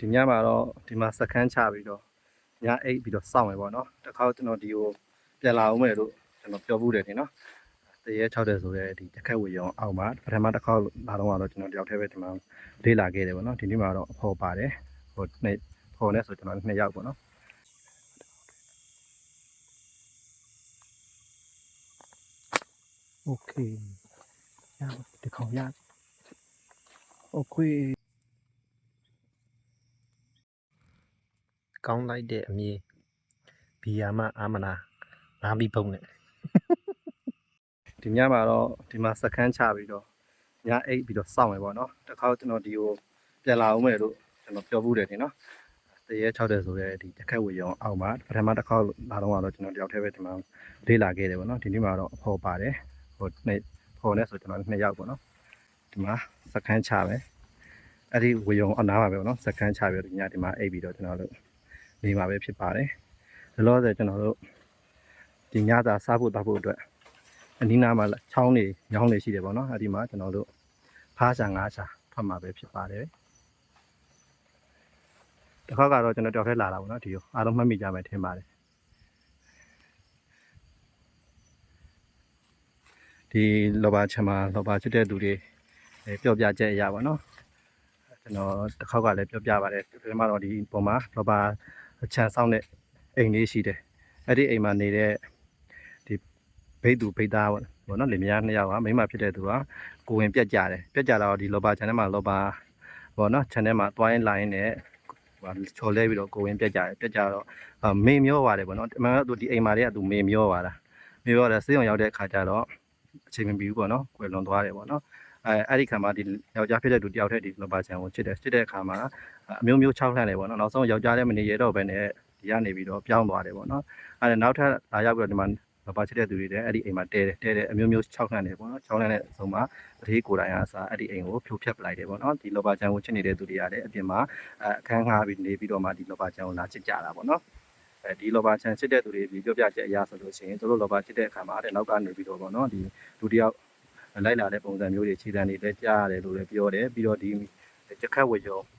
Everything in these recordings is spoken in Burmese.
ဒီညမှာတော့ဒီမှာစခန်းချပြီးတော့ညအိတ်ပြီးတော့စောင့်ရပေါ့နော်တစ်ခါကျွန်တော်ဒီကိုပြန်လာအောင်မယ်လို့ကျွန်တော်ပြောဘူးတယ်တင်နော်တရေ60ဆိုတဲ့ဒီတစ်ခက်ဝေရောင်အောက်မှာပထမတစ်ခါလာတော့ကတော့ကျွန်တော်တယောက်တည်းပဲဒီမှာလေ့လာခဲ့တယ်ပေါ့နော်ဒီနေ့မှာတော့အဖော်ပါတယ်ဟိုနှစ်ဖော်နဲ့ဆိုကျွန်တော်နှစ်ယောက်ပေါ့နော် โอเคရပါဒီကောင်ရโอเค ကောင်းလိုက်တဲ့အမြေဘီယာမအာမနာနားပြီးဖုံးနဲ့ဒီညမှာတော့ဒီမှာစခန်းချပြီးတော့ညအိတ်ပြီးတော့စောင့်ရပေါ့နော်တစ်ခါကျွန်တော်ဒီကိုပြန်လာအောင်မယ်လို့ကျွန်တော်ပြောဘူးတယ်တင်နော်တရေ60ဆိုတဲ့ဒီတစ်ခက်ဝေရောင်အောက်မှာပထမတစ်ခါလာတော့ကတော့ကျွန်တော်တယောက်တည်းပဲဒီမှာလေ့လာခဲ့တယ်ပေါ့နော်ဒီနေ့မှာတော့အဖော်ပါတယ်ဟိုနှစ်ဖော်နဲ့ဆိုကျွန်တော်နှစ်ယောက်ပေါ့နော်ဒီမှာစခန်းချပဲအဲ့ဒီဝေရောင်အနားပါပဲပေါ့နော်စခန်းချပြီးတော့ဒီညဒီမှာအိတ်ပြီးတော့ကျွန်တော်တို့ နေမှာပဲဖြစ်ပါတယ်လောလောဆယ်ကျွန်တော်တို့ဒီညစာစားဖို့တောက်ဖို့အတွက်အနီးနားမှာချောင်းတွေညောင်းတွေရှိတယ်ပေါ့နော်အဲ့ဒီမှာကျွန်တော်တို့ဖားချာငါးချာထွက်မှာပဲဖြစ်ပါတယ်တစ်ခါကတော့ကျွန်တော်တောက်ထဲလာတာပေါ့နော်ဒီကိုအားလုံးမှတ်မိကြမယ်ထင်ပါတယ်ဒီလောဘာချင်မှာလောဘာချစ်တဲ့သူတွေအဲပြောပြချက်အရာပေါ့နော်ကျွန်တော်တစ်ခါကလည်းပြောပြပါတယ်ဒီမှာတော့ဒီပုံမှာလောဘာ ချန်ဆောင်တဲ့အိမ်လေးရှိတယ်အဲ့ဒီအိမ်မှာနေတဲ့ဘိတ်သူဘိတ်သားပေါ့နော်လင်မယားနှစ်ယောက်ကမိန်းမဖြစ်တဲ့သူကကိုဝင်ပြက်ကြတယ်ပြက်ကြတော့ဒီလောဘာ channel မှာလောဘာပေါ့နော် channel မှာတွိုင်းလိုင်းနဲ့ဟိုချော်လဲပြီးတော့ကိုဝင်ပြက်ကြတယ်ပြက်ကြတော့အာမေမျောပါတယ်ပေါ့နော်အမှန်ကသူဒီအိမ်မှာတည်းကသူမေမျောပါတာမေမျောတယ်စေးအောင်ရောက်တဲ့အခါကျတော့အချိန်မပြီးဘူးပေါ့နော်ကွယ်လွန်သွားတယ်ပေါ့နော်အဲအဲ့ဒီခါမှာဒီယောက်ျားဖြစ်တဲ့သူတယောက်တည်းဒီလောဘာ channel ကိုချစ်တယ်ချစ်တဲ့အခါမှာ အမျိုးမျိုး၆လှမ်းတယ်ပေါ့နော်နောက်ဆုံးယောက်ျားလည်းမနေရတော့ဘဲနဲ့ဒီကနေပြီးတော့ပြောင်းသွားတယ်ပေါ့နော်အဲနောက်ထပ်လာရောက်ပြီးတော့ဒီမှာဘာပါချစ်တဲ့သူတွေလည်းအဲ့ဒီအိမ်မှာတဲတယ်တဲတယ်အမျိုးမျိုး6ခန့်တယ်ပေါ့နော်6ခန့်တဲ့အဆုံးမှာတတိကိုယ်တိုင်အားစားအဲ့ဒီအိမ်ကိုဖြိုဖျက်ပလိုက်တယ်ပေါ့နော်ဒီလောဘာချန်ကိုချစ်နေတဲ့သူတွေကလည်းအပြင်မှာအဲအခန်းငှားပြီးနေပြီးတော့မှဒီလောဘာချန်ကိုလာချစ်ကြတာပေါ့နော်အဲဒီလောဘာချန်ချစ်တဲ့သူတွေဒီပြောပြချက်အရာဆိုလို့ရှိရင်သူတို့လောဘာချစ်တဲ့အခါမှာအဲ့နောက်ကနေပြီးတော့ပေါ့နော်ဒီလူတယောက်လိုက်လာတဲ့ပုံစံမျိုးတွေခြေတန်းတွေလည်းကြားရတယ်လို့လည်းပြောတယ်ပြီးတော့ဒီချက်ခတ်ဝေကျော်ဟို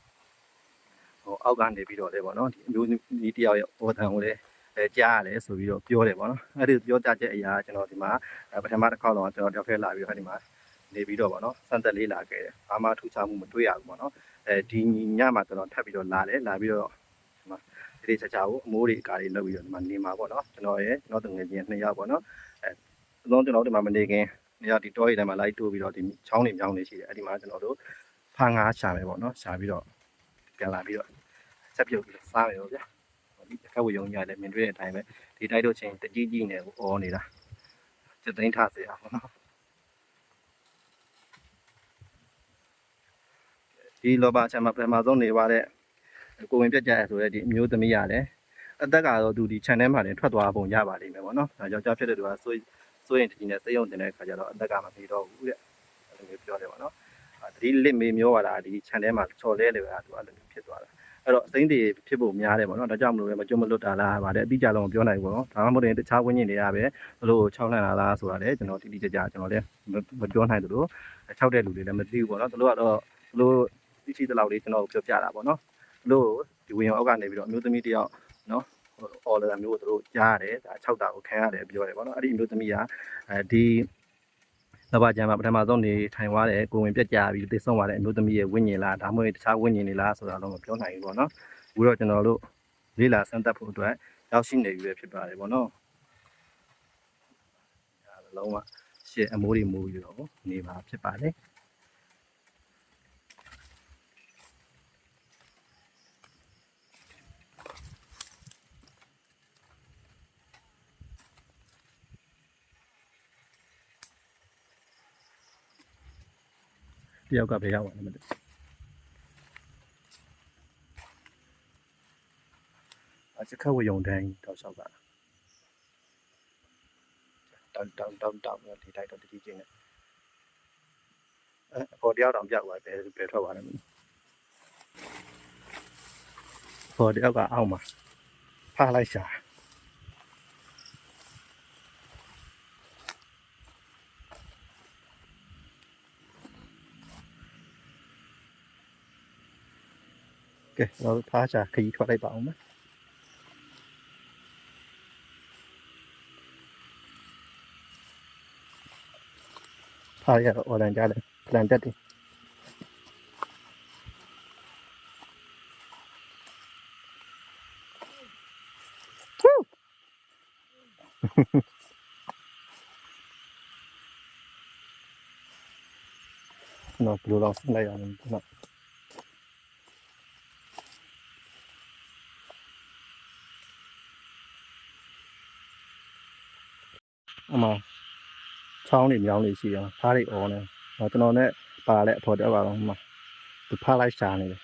အောက်ကနေပြီးတော့လည်းပေါ့နော်ဒီအမျိုးဒီတယောက်ရဲ့အော်တန်ကိုလည်းအဲကြားရတယ်ဆိုပြီးတော့ပြောတယ်ပေါ့နော်အဲ့ဒီပြောကြချက်အရာကျွန်တော်ဒီမှာပထမတစ်ခေါက်တော့ကျွန်တော်တယောက်ထဲလာပြီးတော့ဒီမှာနေပြီးတော့ပေါ့နော်စံသက်လေးလာခဲ့တယ်ဘာမှထူးခြားမှုမတွေ့ရဘူးပေါ့နော်အဲဒီညမှာကျွန်တော်ထပ်ပြီးတော့လာတယ်လာပြီးတော့ဒီမှာဒီလေးချာချာကိုအမိုးတွေအကာတွေလုပ်ပြီးတော့ဒီမှာနေမှာပေါ့နော်ကျွန်တော်ရဲ့ကျွန်တော်တငယ်ချင်းနှစ်ယောက်ပေါ့နော်အဲအလုံးကျွန်တော်ဒီမှာမနေခင်နှစ်ယောက်ဒီတောရီထဲမှာလိုက်တိုးပြီးတော့ဒီချောင်းတွေမြောင်းတွေရှိတယ်အဲ့ဒီမှာကျွန်တော်တို့ဖာငါးရှာမယ်ပေါ့နော်ရှာပြီးတော့ပြန်လာပြီးတော့ ဆက်ပြုတ်ပြီးတော့စားမယ်ပေါ့ဗျာဒီတစ်ခါဝယုံကြတယ်မြင်တွေ့တဲ့အတိုင်းပဲဒီတိုက်တော့ချင်းတကြီးကြီးနေကိုအော်နေတာစက်သိန်းထစေရပါတော့ဒီလောဘချမ်းမှာပထမဆုံးနေပါတဲ့ကိုဝင်ပြက်ကြရဆိုတဲ့ဒီအမျိုးသမီးရတယ်အသက်ကတော့သူဒီ channel မှာတင်ထွက်သွားပုံရပါလိမ့်မယ်ပေါ့နော်ဒါယောက်ျားဖြစ်တဲ့သူကစိုးစိုးရင်တကြီးနဲ့စိတ်ယုံတင်တဲ့အခါကျတော့အသက်ကမပြေတော့ဘူးတဲ့အဲ့လိုမျိုးပြောတယ်ပေါ့နော်တတိလစ်မေမျောပါတာဒီ channel မှာချော်လဲလေပဲသူအဲ့လိုမျိုးဖြစ်သွားတာ အဲ့တော့အစိမ့်တွေဖြစ်ဖို့များတယ်ပေါ့နော်ဒါကြောင့်မလို့ပဲမကြွမလွတ်တာလားဗါတဲ့အတိအကျလုံးမပြောနိုင်ဘူးပေါ့နော်ဒါမှမဟုတ်ရင်တခြားဝင်းကျင်တွေကပဲဘလို့6လှန်လာလားဆိုတာလည်းကျွန်တော်တိတိကျကျကျွန်တော်လည်းမပြောနိုင်သလို6တဲ့လူတွေလည်းမသိဘူးပေါ့နော်တို့ကတော့တို့သိရှိသလောက်လေးကျွန်တော်ပြောပြတာပေါ့နော်တို့ဒီဝင်အောင်အောက်ကနေပြီးတော့အမျိုးသမီးတယောက်နော်အော်လာမျိုးတို့ကြားရတယ်ဒါ6တာကိုခံရတယ်ပြောတယ်ပေါ့နော်အဲ့ဒီအမျိုးသမီးကအဲဒီ လဘာကျမ်းမှာပထမဆုံးနေထိုင်သွားတယ်ကိုဝင်ပြက်ကြပြီးသိဆုံးသွားတဲ့အမျိုးသမီးရဲ့ဝိညာဉ်လားဒါမှမဟုတ်တခြားဝိညာဉ်တွေလားဆိုတာတော့မပြောနိုင်ဘူးပေါ့နော်အခုတော့ကျွန်တော်တို့လေးလာစမ်းသပ်ဖို့အတွက်ရောက်ရှိနေပြီပဲဖြစ်ပါတယ်ဗောနော်အဲလုံးဝရှေ့အမိုးတွေမိုးပြီးတော့နေပါဖြစ်ပါတယ် တယောက်ကဘယ်ရောက်သွားလဲမသိဘူးအစခဝယုံတန်းတောက်လျှောက်ကတောင်းတောင်းတောင်းတောင်းဒီတိုက်တော့တကြီးချင်းနဲ့အဲပေါ်တယောက်တောင်ပြောက်သွားတယ်ဘယ်ထွက်သွားလဲမသိဘူးပေါ်တယောက်ကအောက်မှာဖားလိုက်ရှာ ကဲကျွန်တော်တို့ဖားချာခရီးထွက်လိုက်ပါအောင်မယ်ဖားရတော့ online ကြတယ် plan တက်တယ်နော်ဘယ်လိုတော့လိုက်ရအောင်နော် အမချောင်းတွေမြောင်းတွေရှိအောင်ဖားတွေအော်နေတော့ကျွန်တော်နဲ့ပါလဲအဖော်တက်ပါတော့ဟိုမှာသူဖားလိုက်ရှာနေတယ်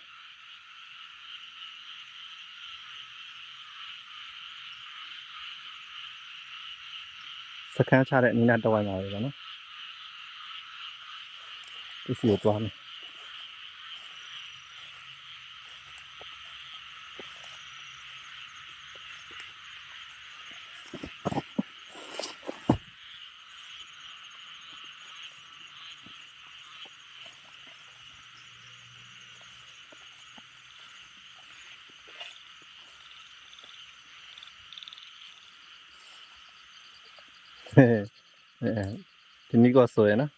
စကန်းချတဲ့အနီးနားတဝိုင်းပါပဲပေါ့နော်ဒီစီကိုသွားမယ် ဒီနေ့ကဆိုရနော်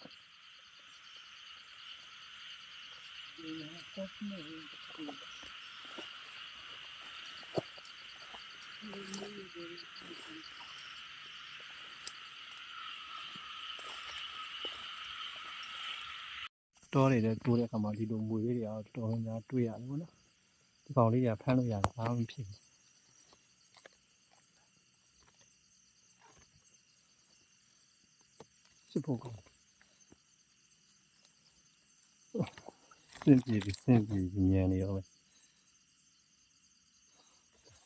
တောနေတဲ့တိုးတဲ့အခါမှာဒီလိုမွေလေးတွေကတော့တော်တော်များတွေ့ရတယ်ပေါ့နော်ဒီကောင်လေးတွေကဖမ်းလို့ရတယ်ဘာမှမဖြစ်ဘူး စစ်ဖို့ကောင်းစင်ပြေပြီးစင်ပြေပြီးညံနေရောပဲ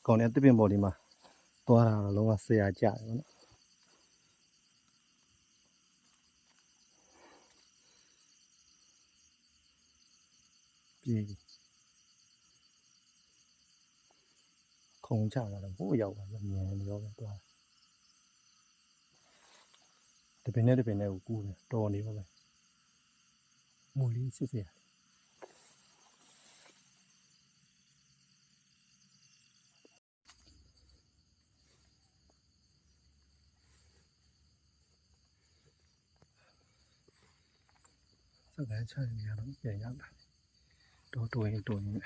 ကောင်တဲ့တစ်ပင်ပေါ်ဒီမှာသွားတာတော့လုံးဝဆရာကြတယ် ပေါ့နော်ပြေးခုံကြတာတော့ဘိုးရောက်ပါညံနေရောပဲသွားတပင်နဲ့တပင်နဲ့ကိုကူးတယ်တော်နေရောပဲမူလေးစစ်စရာစကားချနေရတော့ပြန်ရပါတော့တိုးရင်တိုးရင်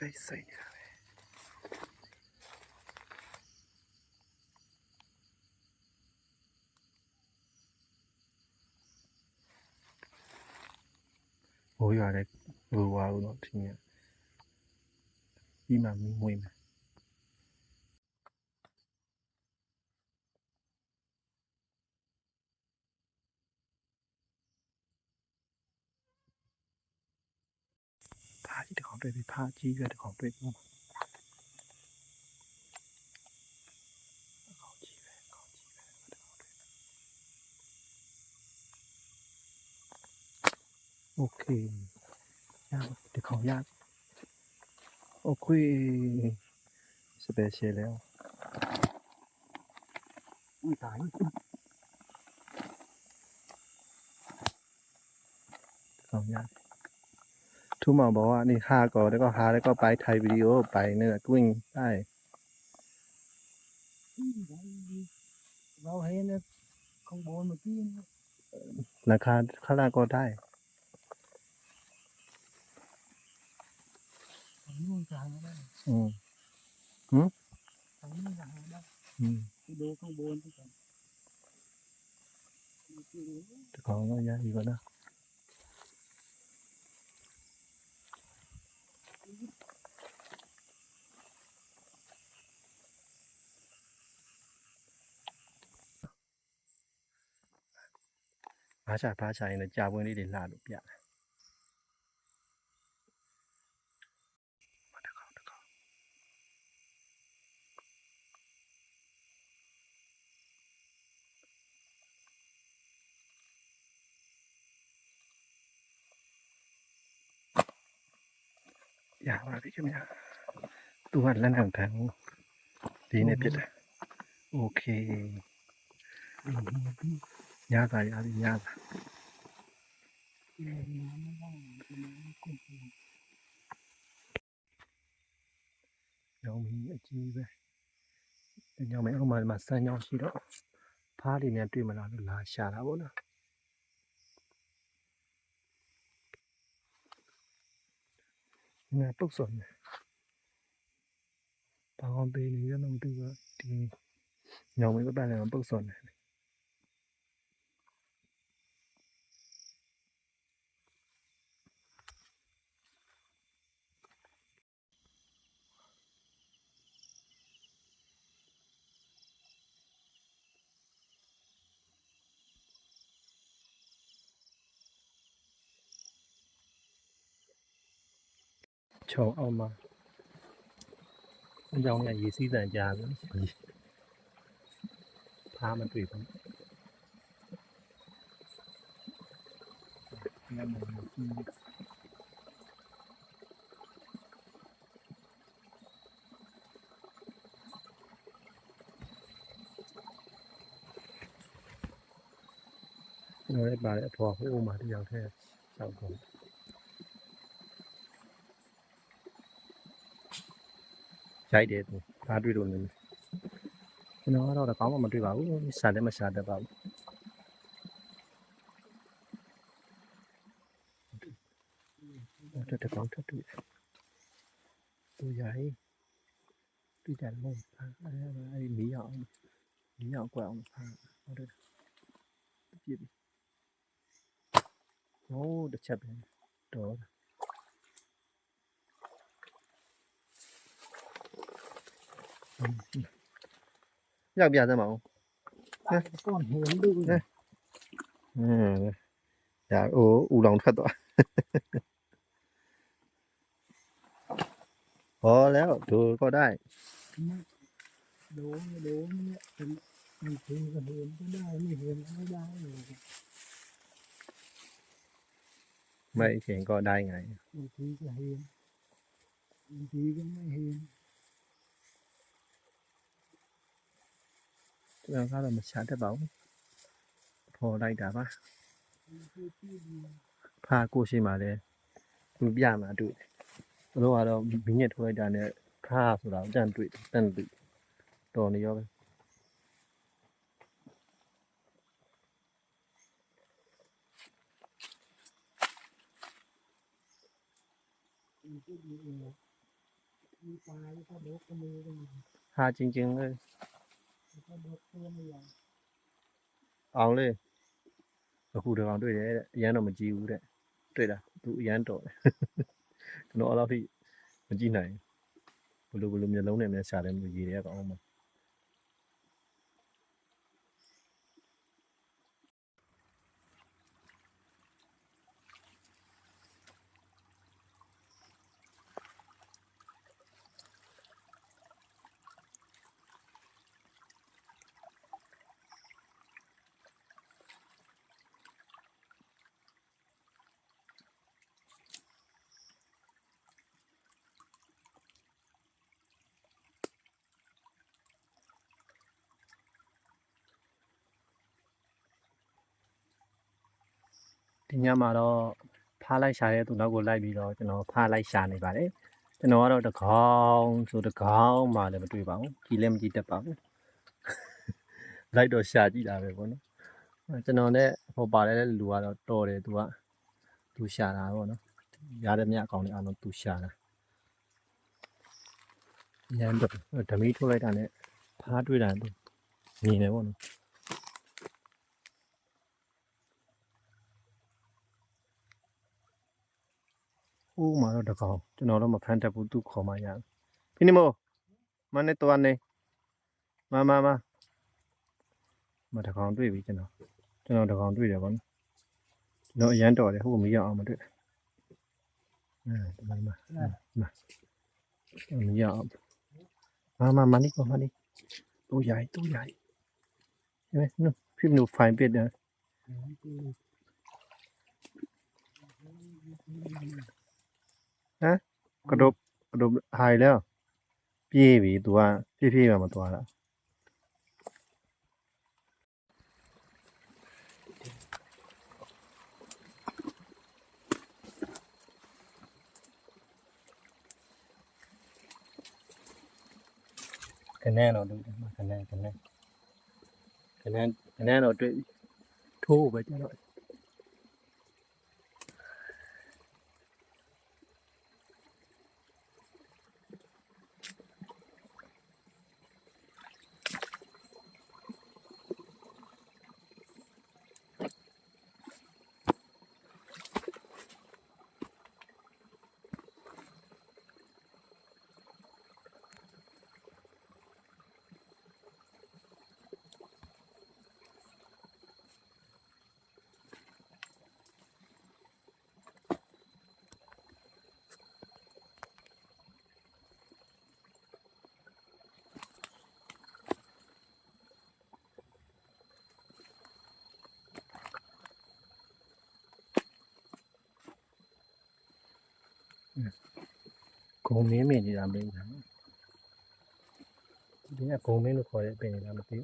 တိတ်ဆိတ်နေတာပဲဟိုရတယ်ဟိုဝါလို့တော့ထင်ရပြီးမှမင်းမွေးမယ် ไปไปพาชีเลยเดือดของ积月的口对ง？โอเคยากเดี๋ยวเขายากโอเคสเปเชียลแล้วอุ้ยตายเขายาก ทุกหมอบอกว่านี่ฆ่าก่อนแล้วก็หาแล้วก็ไปไทยวิดีโอไปเนี่ยกุ้งได้เราเห็นนะข้างบนเมื่อกี้ราคาข้างล่างก็ได้นู่นจกลางได้อืมอืมทงนู่นจกลางได้อืมดูข้างบนที่ก่อนของก็ยากอีกแล้วน ဘာချဘာချရင်လည်းကြာပွင့်လေးတွေလှလို့ပြတယ် ရပါပြီခင်ဗျာသူကလက်နဲ့ခံဘူးဒီနေ့ပြစ်တယ်โอเคညသာရပြီညသာ ညောင်မီအကြီးပဲဒီညောင်မီအောက်မှာဒီမှာစမ်းညောင်းရှိတော့ဖားတွေနဲ့တွေ့မလားလို့လာရှာတာပေါ့နော် ငါပုတ်စော်နေဘာကောင်သေးနေရတော့မသိဘူးဒီညောင်မီပတ်လည်းပုတ်စော်နေ ခြုံအောင်မှာအကြောင်းရရေစီးတန်ကြားပြီဖားမတွေ့ဘူးညမစီးကျွန်တော်လည်းပါတယ်အဖေါ်ဟိုးမှာတယောက်တည်းရှောက်ကုန် ရိုက်တယ်သူဒါတွေ့လို့နေတယ်ကျွန်တော်ကတော့ကောင်းမှမတွေ့ပါဘူးရှာလည်းမရှာတတ်ပါဘူးတော့တကောင်ထပ်တွေ့တယ်သူရိုက်တွေ့တယ်လို့အဲအဲမီးအောင်မီးအောင်ကွက်အောင်ဟုတ်တယ်ပြည့်ပြီဟိုးတစ်ချက်ပဲတော့ อยากเบียดจะเหมาค่ก้อนเหินดูเนี่อยากโอ้อูหลงทัดตัวพอแล้วดูก็ได้ดูดูเนี่ยเป็นมันถึงก็เห็นก็ได้ไม่เห็นไม่ได้ไม่เห็นก็ได้ไงบางทีก็เห็นบางทีก็ไม่เห็น เราก็เรามาชาร์จได้เปล่าพอได้တာပါ บางทีที่ดี ဖာကိုရှိမှလည်းသူပြမှာတွေ့တယ်ဘလို့ကတော့မင်းညက်ထိုးလိုက်တာနဲ့ခါဆိုတာတန်တွေ့တန်တွေ့တော်နေရောပဲ บางทีดีเองมีปลาแล้วก็ดกก็มือกัน ဟာချင်းချင်းလေး แล้วก็ดกตัวไม่ยาว အောင်လေးအခုတကောင်တွေ့တယ်တဲ့အရန်တော့မကြည့်ဘူးတဲ့တွေ့လားသူအရန်တော်တယ်ကျွန်တော်အဲ့လောက်ထိမကြည့်နိုင်ဘလို့ဘလို့မျိုးလုံးနဲ့များရှာတယ်မျိုးရေတွေကကောင်းမှာ ဒီညမှာတော့ဖားလိုက်ရှာတဲ့သူနောက်ကိုလိုက်ပြီးတော့ကျွန်တော်ဖားလိုက်ရှာနေပါတယ်ကျွန်တော်ကတော့တကောင်ဆိုတကောင်မှလည်းမတွေ့ပါဘူးကြည်လည်းမကြည့်တတ်ပါဘူးလိုက်တော့ရှာကြည့်တာပဲပေါ့နော်အဲကျွန်တော်နဲ့ဟိုပါတဲ့လူကတော့တော်တယ်သူကသူရှာတာပေါ့နော်ရတဲ့မြအကောင်တွေအားလုံးသူရှာတာညံတော့ဓမီထိုးလိုက်တာနဲ့ဖားတွေ့တာသူမြင်တယ်ပေါ့နော် ဥမာတော့တကောင်ကျွန်တော်တော့မဖမ်းတတ်ဘူးသူခေါ်မှရတယ်ဖိနိမိုမနဲ့တော့နေမမမမတကောင်တွေ့ပြီကျွန်တော်ကျွန်တော်တကောင်တွေ့တယ်ဗောနော် တော့အရန်တော်တယ်ဟိုမရအောင်မတွေ့အဲဒီမှာဒီမှာဒီမှာမရအောင်မမမနီကောမနီတူใหญ่တူใหญ่เห็นไหมนู่นพี่หนูไฟเป็ดนะ ฮะกระดบกระดบหายแล้ว พี่หวีตัว พี่พี่มามาตัวละคะแนนเราดูมาคะแนนคะแนนคะแนนคะแนนเราด้วยทู่ไปจ้ะหน่อย ကုံမင်းမင်းလေးအများကြီးကိုရွှေကနန်းကသူ့ကိုရံပြုတ်မယ်ထင်လို့ကျင်းနေပြီ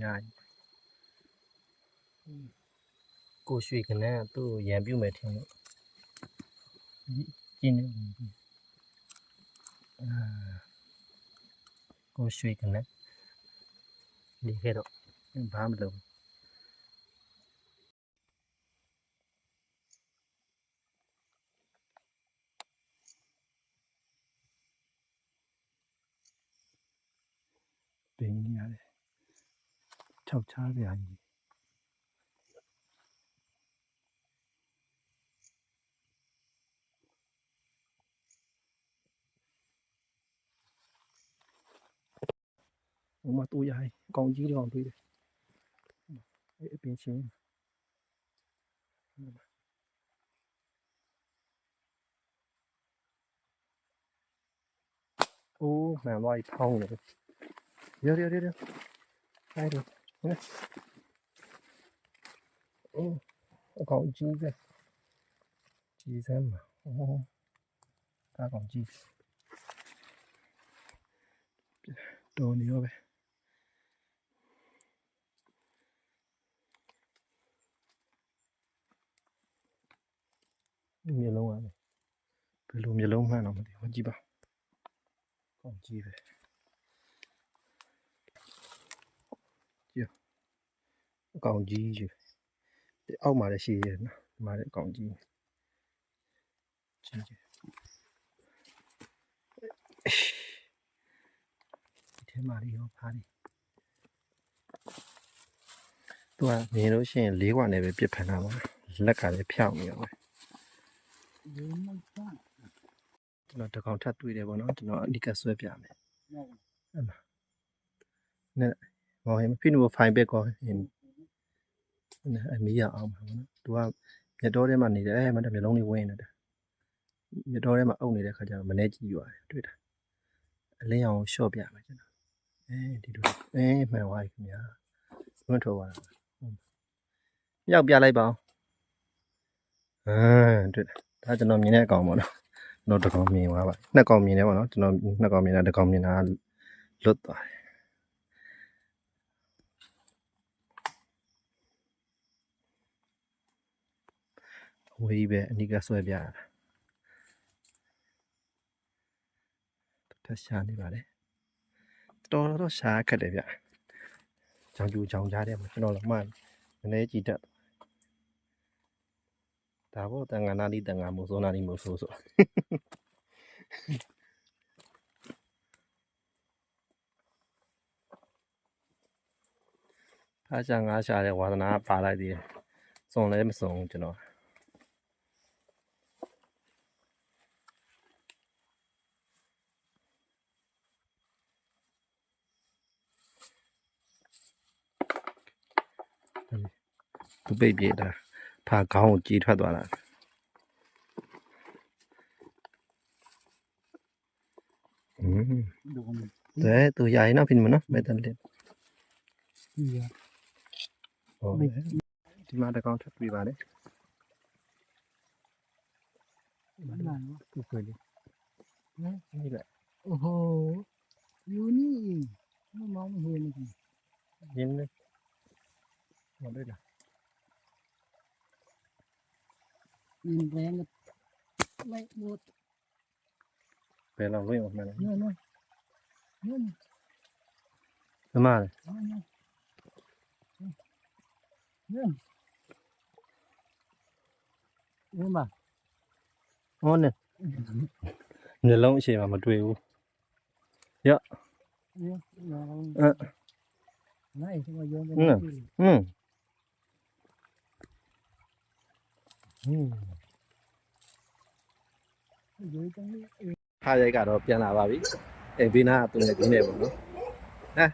အာကိုရွှေက နန်းဒီခဲ့တော့ဘာမလုပ်ပင်းနေရတယ်၆ချားပြာကြီးဟိုမှာတူရိုင်းကောင်းကြီးတော့ တွေ့တယ်အဲ့အပင်ချင်းအိုးမှန်သွားပြီဖောင်းတယ်ရရရရအဲ့ဒါဟဲ့အိုးအကောင်ကြီးပဲကြီးစမ်းမှာအိုးအကောင်ကြီးတော်နေရော မျိုးလုံးရတယ်ဘယ်လိုမျိုးလုံးမှန်းတော့မသိဘူးကြည့်ပါကောင်းကြည့်ပဲကြည့်အကောင်ကြီးကြီးဒီအောက်မှာလည်းရှိရတယ်နော်ဒီမှာလည်းအကောင်ကြီးကြီးကြီးဒီထဲမှာလေးရောဖားနေသူကမြင်လို့ရှိရင်လေးခွာနဲ့ပဲပြစ်ဖန်တာပါလက်ကလည်းဖြောင်းနေရောပဲဒီမှာစ ကျွန်တော်တစ်ကောင်ထပ်တွေ့တယ်ပေါ့နော်ကျွန်တော်အနိကဆွဲပြမယ်နော်ဟောဟင်ဖိနိုဖိုင်ဘက်ကောဟင်အမီးရအောင်ပါနော်သူကမြတ်တော်ထဲမှာနေတယ်အဲမတမျက်လုံးလေးဝင်းနေတာမြတ်တော်ထဲမှာအုပ်နေတဲ့ခါကျတော့မနေကြည့်ရတယ်တွေ့တာအလင်းအောင်ရှော့ပြမယ်ကျွန်တော်အဲဒီလိုအဲမှန်ပါပြီခင်ဗျာဝန်းထော်ပါလားရောက်ပြလိုက်ပါအောင်အဲတွေ့တာဒါကျွန်တော်မြင်တဲ့အကောင်ပေါ့နော်တော့တစ်ကောင်မြင်သွားပါနှစ်ကောင်မြင်တယ်ပေါ့နော်ကျွန်တော်နှစ်ကောင်မြင်တာတစ်ကောင်မြင်တာလွတ်သွားတယ်ဝေးပဲအနိကဆွဲပြရတာတတ်ရှာနေပါလေတော်တော်ရှာခက်တယ်ဗျကြောင်ကျူကြောင်ကြားတယ်မှာကျွန်တော်လည်းမှနည်းနည်းကြည်တတ် ဒါဘောတန်ငါနာလီတန်ငါမို့စောနာလီမို့ဆိုဆိုအားချငါးရှာတဲ့ဝါသနာကပါလိုက်သေးတယ်စုံလည်းမစုံဘူးကျွန်တော်သူပိတ်ပြေးတာ ဖာခေါင်းကိုကြီးထွက်သွားတာอืม โดน แต่ตัวใหญ่เนาะพี่มันเนาะไม่ตันเล็ก เหี้ย ဟုတ် ไม่ ဒီမှာတစ်ကောင်ထပ်ပြီးပါလေ มันหลังวะ သူ့ခွေလေးนี่แหละ โอ้โหอยู่นี่เองไม่มองไม่เห็นเลย ยินเลยหมดด้วยล่ะ ยินแรงก็ไม่หมด ไปเราเว้ยออกมาแล้ว เนี่ยนะ Mình về ngực lấy bột. Về làm với một mẹ này. Nhớ nó. Nhớ nó. Nó mà này. Nhớ nó. Nhớ mà. Ngon nè. Nhớ lâu chỉ mà mà đuôi u. Dạ. dạ, Ờ. Nãy chúng ta vô cái. Ừ. Ừ. ဟာရိုက်ကတော့ပြန်လာပါပြီအိမ်ဘေးနားအတူနဲ့ဒီနေပေါ့နော်ဟမ်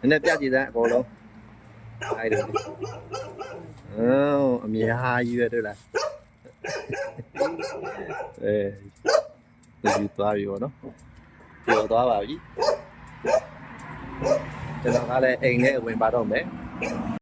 နည်းနည်းပြကြည့်စမ်းအကုန်လုံးအဲ့ဒါအော်အများကြီးပဲတို့လားအဲဒီသွားပြီပေါ့နော်ပြောသွားပါပြီကျွန်တော်ကလည်းအိမ်နဲ့ဝင်ပါတော့မယ်